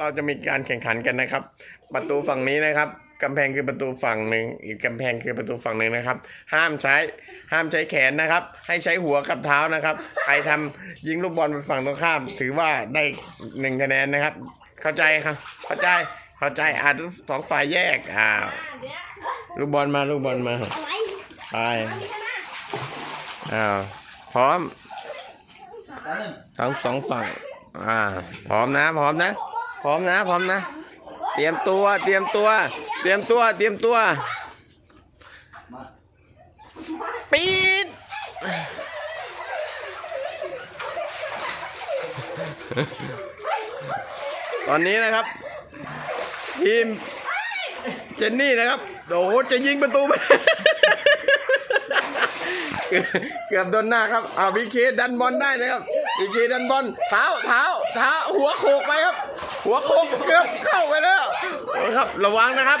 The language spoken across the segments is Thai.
เราจะมีการแข่งขันกันนะครับ ประตูฝั่งนี้นะครับกำแพงคือประตูฝั่งหนึ่งอีกกำแพงคือประตูฝั่งหนึ่งนะครับ ห้ามใช้ห้ามใช้แขนนะครับ ให้ใช้หัวกับเท้านะครับใครทำยิงลูกบอลไปฝั่งตรงข้าม ถือว่าได้หนึ่งคะแนนนะครับ เข้าใจครับเข้าใจเข้าใจอ่าทั้งสองฝ่ายแยกอ่าลูกบอลมาลูกบอลมาไปอ้าวพร้อมทั้งสองฝั่งอ่าพร้อมนะ พร้อมนะ พร้อมนะพร้อมนะ เตรียมตัวเตรียมตัว เตรียมตัวเตรียมตัวปีดตอนนี้นะครับ ทีมเจนนี่นะครับโอ้โหจะยิงประตูไปเกือบโดนหน้าครับเอาพีเคดันบอลได้นะครับพีเคดันบอลเท้าเท้า หัวโขกไปครับ หัวโขกเกือบเข้าไปแล้วครับ ระวังนะครับ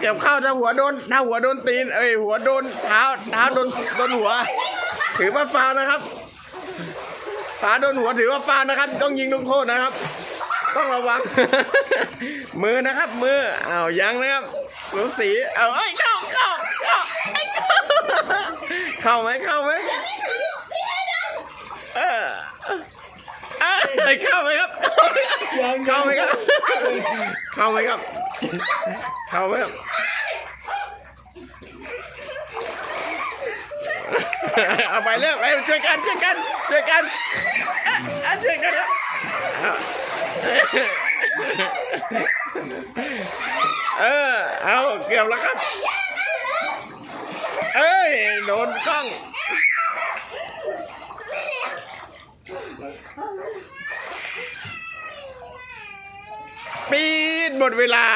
เกือบเข้าถ้าหัวโดนถ้าหัวโดนตีน เอ้ยหัวโดนเท้าเท้าโดนโดนหัว ถือว่าฟาวนะครับเท้าโดนหัวถือว่าฟาวนะครับ ต้องยิงลูกโทษนะครับ ต้องระวัง มือนะครับ มืออ้าวยังนะครับลูสีเอาเอ้ยเข้าเข้าเข้าเข้าไหมเข้าไหมเออเอ้ ยเข้าไหมครับเข้าไหมครับ เข้าไหมครับ เข้าไหมครับเอาไปเร็วไปช่วยกันช่วยกันช่วยกันอะอะช่วยกันครับเออเอาเกือบแล้วครับ เอ้ยโดนกล้อง ปีดหมดเวลา